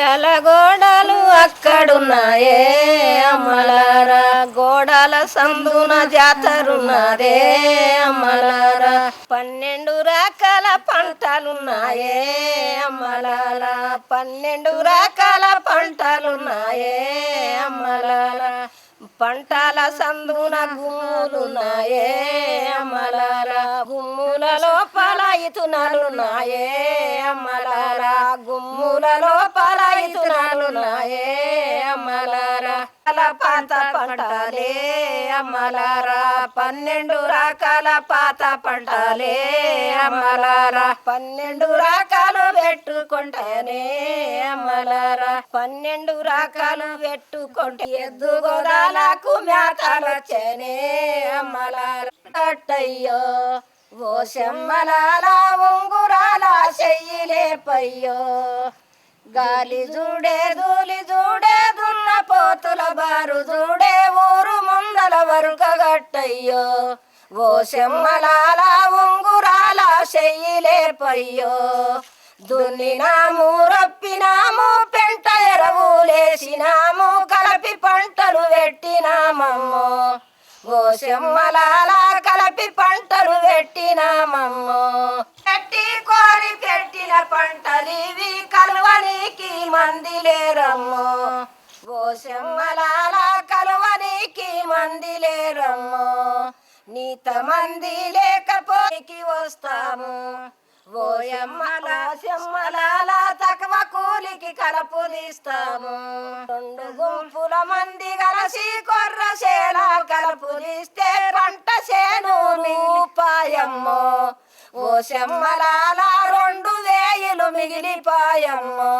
ఎలా గోడలు అక్కడున్నాయే అమ్మలారా. గోడల సందున జాతరున్నదే అమ్మలారా. పన్నెండు రకాల పంటలున్నాయే అమ్మలారా. పన్నెండు రకాల పంటలున్నాయే అమ్మలారా. పంటల సందున గుమ్ములున్నాయే అమ్మలారా. గుమ్ముల లోపల ఇతునాలున్నాయే అమ్మలారా. గుమ్ముల లోపల ఇతునాలున్నాయే అమ్మలారా. పాత పంటలే అమ్మలారా. పన్నెండు రకాల పాత పంటలే అమ్మలారా. పన్నెండు రకాలు పెట్టుకుంటేనే అమ్మలారా. పన్నెండు రకాలు పెట్టుకుంటే ఎద్దు గోదాలకు మేతలొచ్చేనే అమ్మలారా. అట్టయ్యో ఓ శమ్మలాల ఉంగురాల చెయ్యిలే పయ్యో. గాలి చూడే దూలి జూడే దున్న పోతుల బారు జూడే ఊరు ముందల వరుక గట్టయ్యో. ఓ శమ్మలాల ఉంగురాల చెయ్యిలే పయ్యో దున్నినాము రప్పినాము పెంట ఎరవులేసినాము కలపి పంటలు పెట్టినామమ్మో ఓ శమ్మలాల కలపి పంటలు పెట్టినామమ్మో వంటలివి కలువనికి మంది లేరమ్మో ఓ శమ్మలాల కలువనికి మంది లేరమ్మో నీత మంది లేకపోయికి వస్తాము. ఓయమ్మల శమ్మలాల తక్కువ కూలికి కలుపు తీస్తాము. రెండు గుంపుల మంది కలసి కొర్ర చేల కలుపు తీస్తే పంట చేను రూపాయమ్మో ఓ శమ్మలాల రెండు వేయిలు మిగిలిపాయమ్మో